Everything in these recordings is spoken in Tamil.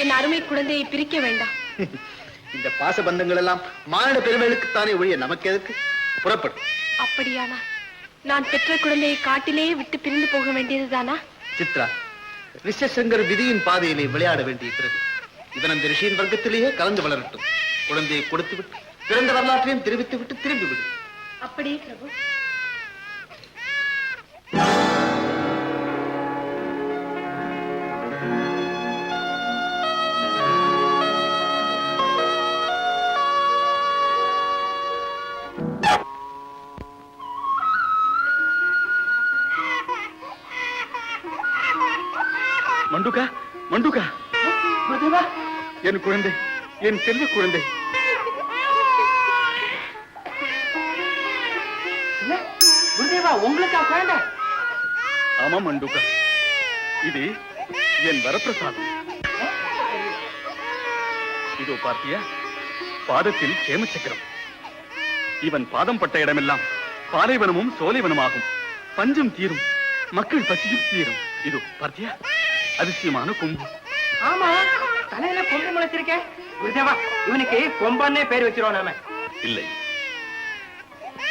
என் அருமை குழந்தையை பிரிக்க வேண்டாம். இந்த பாசபந்தங்கள் எல்லாம் மானிட பெருமைகளுக்குத்தானே ஒழிய நமக்கு எதற்கு புறப்படும் அப்படியானால் நான் பெற்ற குழந்தையை காட்டிலேயே விட்டு பிரிந்து போக வேண்டியதுதானா? சித்ரா ரிஷசங்கர் விதியின் பாதையிலே விளையாட வேண்டியிருக்கிறது இவன் அந்த ரிஷியின் வர்க்கத்திலேயே கலந்து வளரட்டும். குழந்தையை கொடுத்து விட்டு பிறந்த வரலாற்றையும் தெரிவித்து விட்டு திரும்பி விடு அப்படியே பிரபு. குழந்தை என் செல்வ குழந்தை. குருதேவா உங்களுக்கா குழந்தை? ஆமா மண்டுகா இது என் வரப்பிரசாதம். இதோ பார்த்தியா? பாதத்தில் சேம சக்கரம் இவன் பாதம் பட்ட இடமெல்லாம் பாலைவனமும் சோலைவனமாகும். பஞ்சம் தீரும் மக்கள் பசியும் தீரும். இதோ பார்த்தியா? அதிசயமான கொம்பு. ஆமா. தலையில கொம்பு முளைச்சிருக்கேன் குருதேவா இவனுக்கு கொம்பன்னே பேர் வச்சிருவோம் நாம இல்லை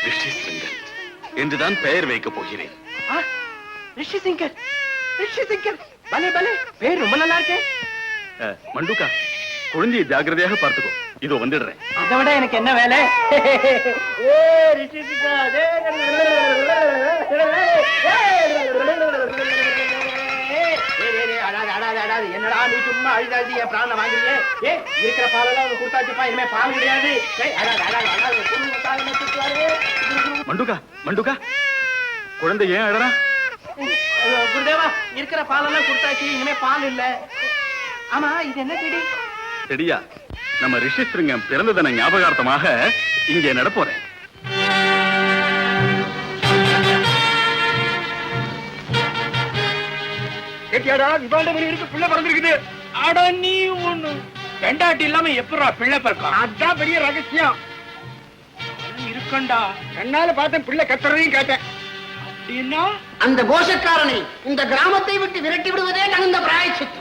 ரிஷி சிங்கர் என்றுதான் பெயர் வைக்கப் போகிறேன் ரிஷி சிங்கர் ரிஷி சிங்கர் பலே பலே பேர் ரொம்ப நல்லா இருக்கே மண்டுகா குழந்தையை ஜாக்கிரதையாக பார்த்துக்கோ இதோ வந்துடுறேன் அதை விட எனக்கு என்ன வேலை ஏ, ரிஷி சிங்கர், அழாத, அழாத, அழாத. என்னடா நீ சும்மா அழுதாதி என் பிராண வாங்குறீங்க ஏ இருக்கிற பாலெல்லாம் கொடுத்தாச்சுப்பா இனிமே பால் கிடையாது. தாய் என்ன திட்டுவாரு? மண்டுகா மண்டுகா. குழந்தை ஏன் அழறா? குருதேவா இருக்கிற பாலெல்லாம் கொடுத்தாச்சு இனிமே பால் இல்ல. ஆமா இது என்ன செடி? செடியா? நம்ம ரிஷிஸ்ருங்கம் பிறந்த தின ஞாபகார்த்தமாக இங்கே நடப்போறேன். கேட்டியாடா விவாண்டமணி இருக்கு பிள்ளை பிறந்திருக்குது. அட நீ ஒண்ணு. பெண்டாட்டி இல்லாம எப்படா பிள்ளை பிறக்கும்? அதான் பெரிய ரகசியம். இருக்கண்டா. கண்ணால பார்த்தேன் பிள்ளை கத்துறதையும் கேட்டேன். அப்படின்னா? அந்த கோஷக்காரனை இந்த கிராமத்தை விட்டு விரட்டி விடுவதே தகுந்த பிராயச்சித்து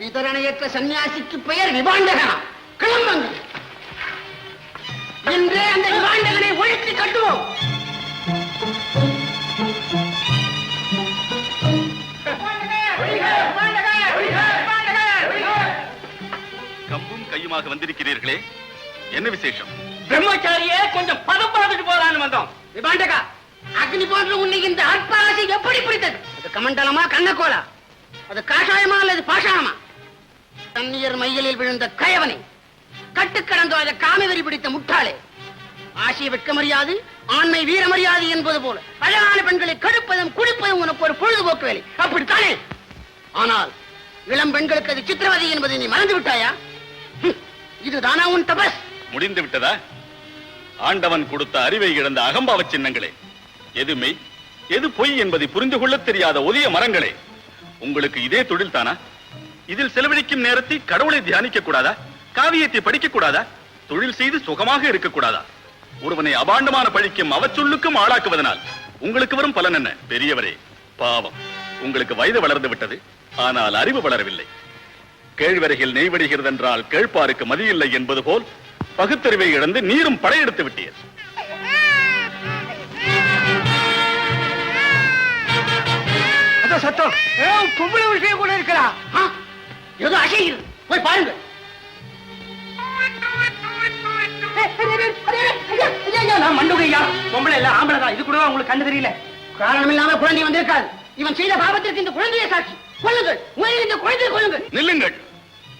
விதரணையற்ற சன்னியாசிக்கு பெயர் விபாண்டகனா? கிளம்புங்கள் இன்றே அந்த விபாண்டகனை ஒழித்து கட்டுவோம். கையுமாக வந்திருக்கிறீர்களே? என்ன விசேஷம்? பிரம்மச்சாரியே கொஞ்சம் பதம் பார்த்துட்டு போலான்னு வந்தோம். விபாண்டகா அக்னி போன்ற உன்னை இந்த அற்பாசி எப்படி பிடித்தது? அது கமண்டலமா கண்ணக்கோலா அது காஷாயமா அல்லது பாஷாயமா தண்ணீர் மையலில் விழுந்த கயவனை கட்டுக்கடந்தோத காமவெறி பிடித்த முட்டாளே. ஆசி வெட்க மரியாது ஆண்மை வீர மரியாதை என்பது போல. அழகான பெண்களை கடுப்பதும் குடிப்பதும் உனக்கு ஒரு பொழுதுபோக்கு வேலை. அப்படித்தானே? ஆனால் இளம் பெண்களுக்கு அது சித்திரவதை என்பதை நீ மறந்து விட்டாயா இதுதானா உன் தபஸ்? முடிந்து விட்டதா? ஆண்டவன் கொடுத்த அறிவை இழந்த அகம்பாவ சின்னங்களே எது மெய் எது பொய் என்பதை புரிந்து கொள்ள தெரியாத ஒதிய மரங்களே உங்களுக்கு இதே தொழில் தானா? இதில் செலவழிக்கும் நேரத்தை கடவுளை தியானிக்க கூடாதா? காவியத்தை படிக்க கூடாதா? தொழில் செய்து சுகமாக இருக்கக்கூடாதா ஒருவனை அபாண்டமான பழிக்கும் அவச்சொல்லுக்கும் ஆளாக்குவதனால் உங்களுக்கு வரும் பலன் என்ன? பெரியவரே பாவம். உங்களுக்கு வயது வளர்ந்து விட்டது ஆனால் அறிவு வளரவில்லை. கேழ்வரையில் நெய் வடிகிறதென்றால் கேழ்ப்பாருக்கு மதியில்லை என்பது போல் பகுத்தறிவை இழந்து நீரும் படையெடுத்து விட்டீர். சத்தம். பொம்பளை விஷயம் கூட இருக்கிறா? ஏதோ அசைகிறது போய் பாருங்க. நான் மண்டுகையா பொம்பளை இல்ல ஆம்பளை தான். இது கூட உங்களுக்கு கண்ணு தெரியல? காரணம் இல்லாம குழந்தை வந்திருக்காது இவன் செய்த பாவத்திற்கு இந்த குழந்தையை சாட்சி. கொள்ளுங்கள் இந்த குழந்தையை கொள்ளுங்கள் நில்லுங்கள்.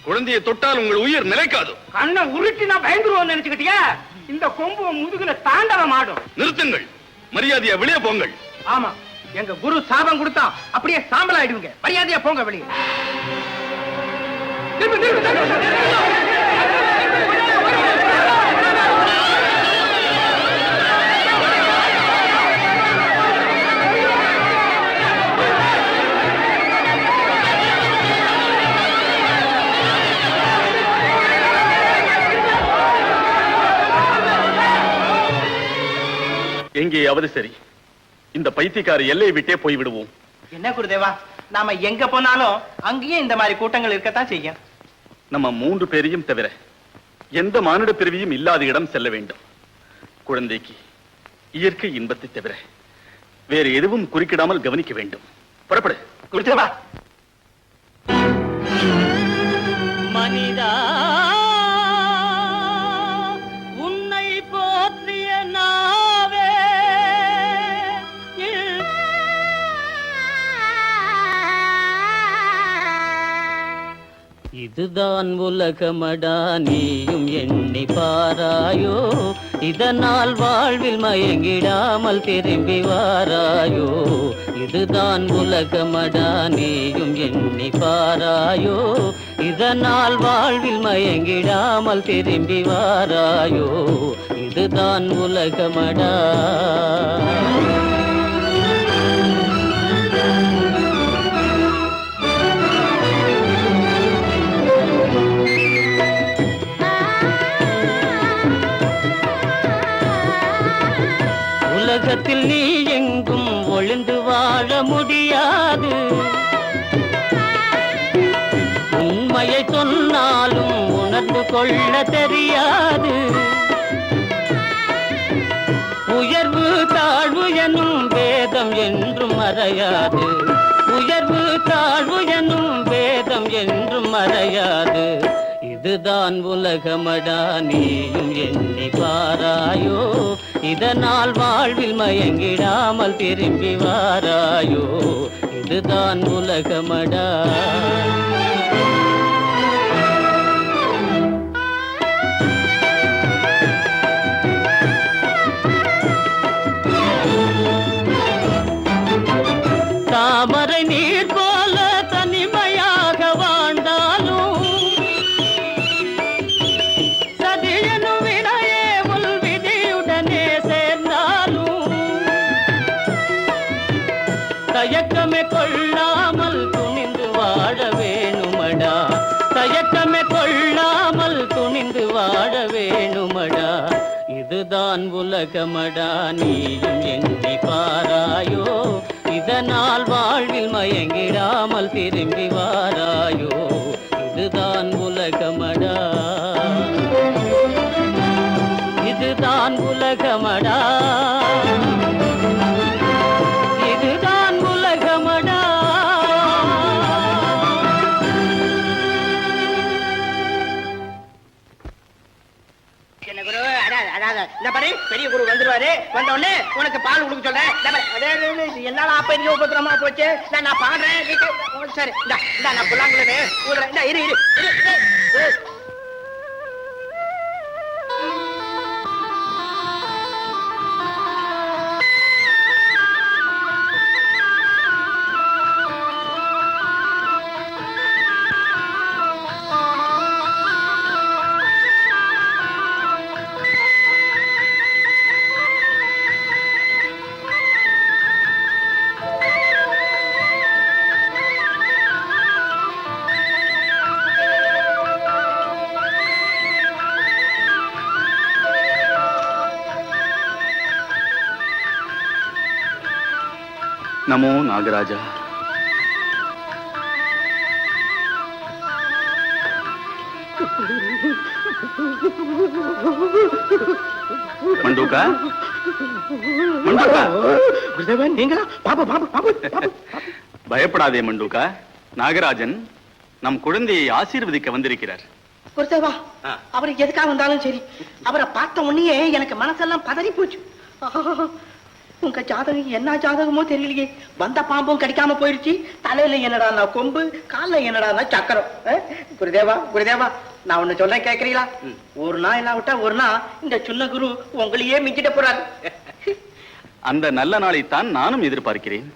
குழந்தையை தொட்டால் உங்கள் உயிர் நிலைக்காது. கண்ணை உருட்டி நான் பயந்துருவோம் நினைச்சுக்கிட்டியா? இந்த கொம்பு முதுகுல தாண்டவம் ஆடும். நிறுத்துங்கள். மரியாதையா வெளியே போங்கள். ஆமா. எங்க குரு சாபம் கொடுத்தா அப்படியே சாம்பல் ஆயிடுவீங்க மரியாதையா போங்க வெளியே. எங்கேயாவது சரி. இந்த பைத்தியக்கார எல்லையை விட்டே போய் விடுவோம். என்ன குருதேவா? நாம எங்க போனாலும் அங்கேயும் இந்த மாதிரி கூட்டங்கள் இருக்கத்தான் செய்யும். நம்ம மூன்று பேரையும் தவிர எந்த மானிட பிறவியும் இல்லாத இடம் செல்ல வேண்டும். குழந்தைக்கு இயற்கை இன்பத்தை தவிர வேறு எதுவும் குறுக்கிடாமல் கவனிக்க வேண்டும். புறப்படு. குடிச்சவா இதுதான் உலகமடா நீயும் எண்ணி பாராயோ. இதனால் வாழ்வில் மயங்கிடாமல் திரும்பி வாராயோ. இதுதான் உலகமடா நீயும் எண்ணி பாராயோ. இதனால் வாழ்வில் மயங்கிடாமல் திரும்பி வாராயோ. இதுதான் உலகமடா. உலகத்தில் நீ எங்கும் ஒளிந்து வாழ முடியாது. உண்மையை சொன்னாலும் உணர்ந்து கொள்ள தெரியாது. உயர்வு தாழ்வு எனும் வேதம் என்றும் மறையாது. உயர்வு தாழ்வு எனும் வேதம் என்றும் மறையாது. இதுதான் உலகமடா நீயும் எண்ணி பாராயோ. இதனால் வாழ்வில் மயங்கிடாமல் திரும்பி வாராயோ இதுதான் உலகமடா. இதுதான் உலகமடா நீயும் எண்ணி பாராயோ. இதனால் வாழ்வில் மயங்கிடாமல் திரும்பி வாரா. குரு வந்துருவாரு வந்த உடனே உனக்கு பால் கொடுக்க சொல்றேன். என்னால அப்ப இங்க உபத்திரமா போச்சு. நான் பாடுறேன். சரி. இந்த நான் புல்லாங்குழலே. இரு, இரு, இரு. நமோ நாகராஜா மண்டூக்கா மண்டூக்கா குருதேவன் நீங்களா? பாபு பாபு பாபு பாபு. பயப்படாதே மண்டூக்கா நாகராஜன் நம் குழந்தையை ஆசீர்வதிக்க வந்திருக்கிறார். குருதேவா. அவர் எதுக்காக வந்தாலும் சரி அவரை பார்த்த உடனே எனக்கு மனசெல்லாம் பதறி போச்சு உங்க ஜாதகம் என்ன ஜாதகமோ தெரியலையே. வந்த பாம்பும் கடிக்காம போயிருச்சு. தலையில என்னடா கொம்பு கால்ல என்னடா சக்கரம்? குருதேவா குருதேவா நான் ஒண்ணு சொல்றேன் கேக்குறீங்களா? ஒரு நாள் இல்லாவிட்டா ஒரு நாள் இந்த சின்ன குரு உங்களையே மிஞ்சிட்ட போறாரு. அந்த நல்ல நாளைத்தான் நானும் எதிர்பார்க்கிறேன்.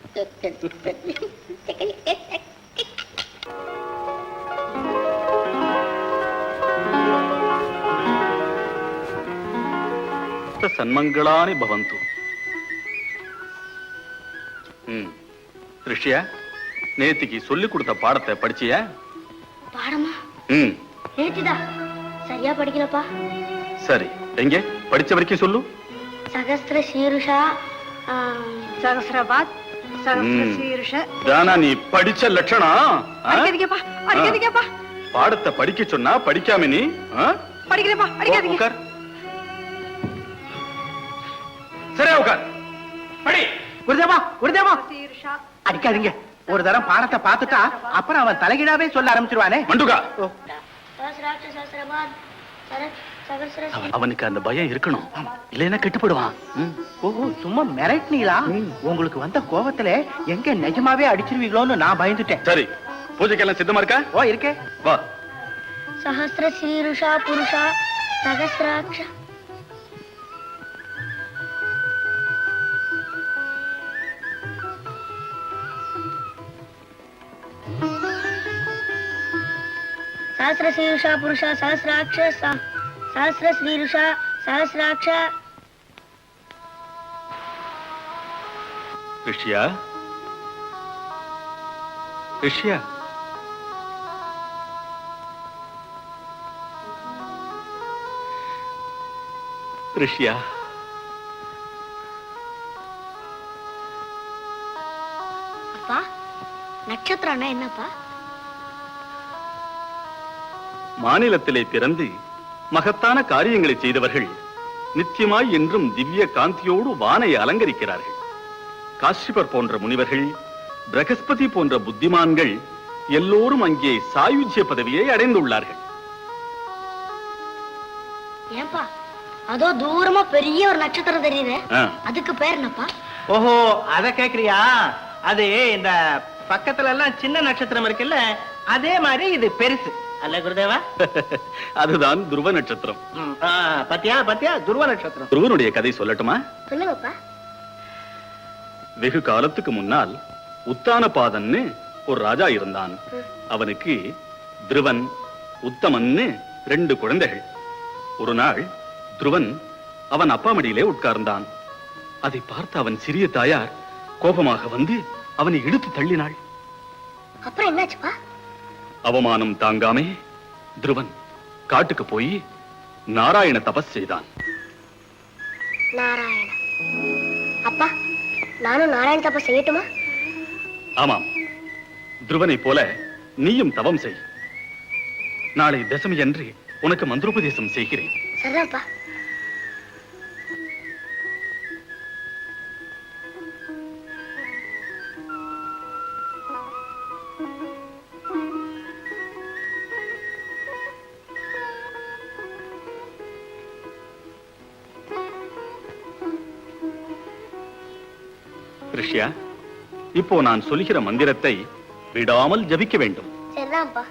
சன்மங்களானி பவந்து. ம். ரிஷியா நேத்திக்கு சொல்லி கொடுத்த பாடத்தை படிச்சியா? பாடமா? ம். நேற்றுதா சரியா படிக்கலப்பா. சரி எங்கே? படிச்ச வரைக்கும் சொல்லு. சகஸ்திர சீருஷா சகஸ்ரபாத் சகசிரசீர்ஷ தானா நீ படிச்ச லட்சணம் ஆ? அடிக்காதீங்கப்பா அடிக்காதீங்கப்பா பாடத்தை படிக்க சொன்னா படிக்காம நீ ஆ? படிக்கிறேப்பா அடிக்காதீங்க உட்கார் சரியா உட்கார் படி. குருதேவா குருதேவா. அடிக்காதீங்க. ஒரு தரம் பாடத்தை பார்த்துட்டா அப்புறம் அவன் தலைகீழாவே சொல்ல ஆரம்பிச்சிருவானே. மண்டுகா. அவனுக்கு அந்த பயம் இருக்கணும். இல்லைன்னா கெட்டுப்படுவான். ம். ஓஹோ சும்மா மிரட்டினீங்களா? உங்களுக்கு வந்த கோவத்துல எங்க நிஜமாவே அடிச்சிருவீங்களோன்னு நான் பயந்துட்டேன். சரி. பூஜைக்கெல்லாம் சித்தமா இருக்கா? ஓ இருக்கே வா. சஹசிர சீருஷா புருஷா சகசிராட்ச சஹசிர சீருஷா புருஷா சஹசிராட்ச ச- சஹசிர ஸ்ரீருஷா சஹசிராட்ச. ரிஷியா? ரிஷியா? ரிஷியா? அப்பா நட்சத்திரம்னா என்னப்பா? மாநிலத்திலே பிறந்து மகத்தான காரியங்களை செய்தவர்கள் நித்தியமாய் என்றும் திவ்ய காந்தியோடு வானை அலங்கரிக்கிறார்கள். காஷ்யபர் போன்ற முனிவர்கள் பிரகஸ்பதி போன்ற புத்திமான்கள் எல்லோரும் அங்கே சாயுஜ்ய பதவியை அடைந்துள்ளார்கள். ஏன்பா அதோ தூரமா பெரிய ஒரு நட்சத்திரம் தெரியுது. அதுக்கு பேர் என்னப்பா? ஓஹோ அத கேக்குறியா? அது இந்த பக்கத்துல எல்லாம் சின்ன நட்சத்திரம் இருக்குல்ல அதே மாதிரி இது பெருசு. அல்ல குருதேவா? அதுதான் துருவ நட்சத்திரம். பாத்தியா பாத்தியா? துருவ நட்சத்திரம். துருவனுடைய கதை சொல்லட்டுமா? சொல்லுங்கப்பா வெகு காலத்துக்கு முன்னால் உத்தானபாதன்னு ஒரு ராஜா இருந்தான். அவனுக்கு துருவன் உத்தமன்னு ரெண்டு குழந்தைகள். ஒரு நாள் துருவன் அவன் அப்பா மடியிலே உட்கார்ந்தான். அதை பார்த்து அவன் சிறிய தாயார் கோபமாக வந்து அவனை இழுத்து தள்ளினாள். அப்புறம் என்னாச்சுப்பா? அவமானம் தாங்காமே. துருவன் காட்டுக்கு போய் நாராயண தபஸ் செய்தான். நாராயண. அப்பா நானும் நாராயண தப்ப செய்யட்டுமா? ஆமாம். துருவனைப் போல நீயும் தவம் செய். நாளை தசமி அன்று உனக்கு மந்திரோபதேசம் செய்கிறேன். சரிதான்ப்பா. ரிஷ்யா இப்போ நான் சொல்லுகிற மந்திரத்தை விடாமல் ஜபிக்க வேண்டும். சரிதான்ப்பா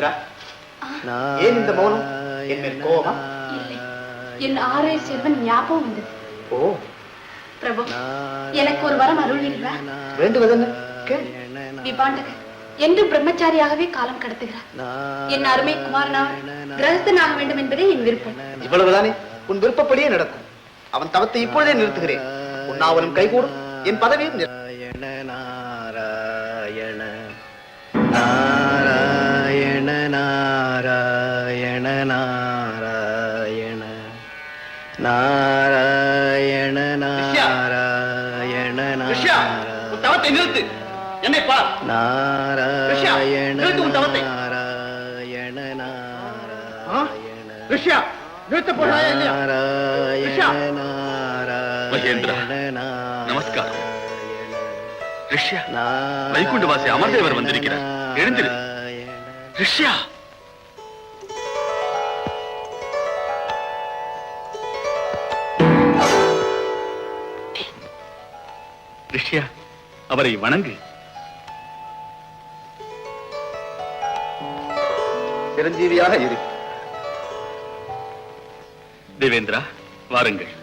சித்ரா. ஏன் இந்த மௌனம்? என் மேல் கோபமா? என் ஆறு செல்வன் ஞாபகம் வந்தது. ஓ. பிரபு எனக்கு ஒரு வரம் அருள்வீர்களா வேண்டுவதென்ன விபாண்டகர் என்று பிரம்மச்சாரியாகவே காலம் கடத்துகிறார். என் அருமை குமாரனார் கிரகஸ்தனாக வேண்டும் என்பதே என் விருப்பம். இவ்வளவுதானே? உன் விருப்பப்படியே நடக்கும். அவன் தவத்தை இப்பொழுதே நிறுத்துகிறேன். உன்னாவலும் கைகூடும். என் பதவியும் நாராயண நாராயண. நாராயண நாராயண நாராயண. நிறுத்து. என்னை பார். நாராயண. நாராயண நாராயண நிறுத்த போறாயா ரிஷா. மகேந்திரா, நமஸ்காரம். ரிஷ்யா வைகுண்டவாசி அமர்தேவர் வந்திருக்கிறார். எழுந்திரு. ரிஷ்யா. ரிஷ்யா அவரை வணங்கு. சிரஞ்சீவியாக இரு. தேவேந்திரா வாருங்கள்.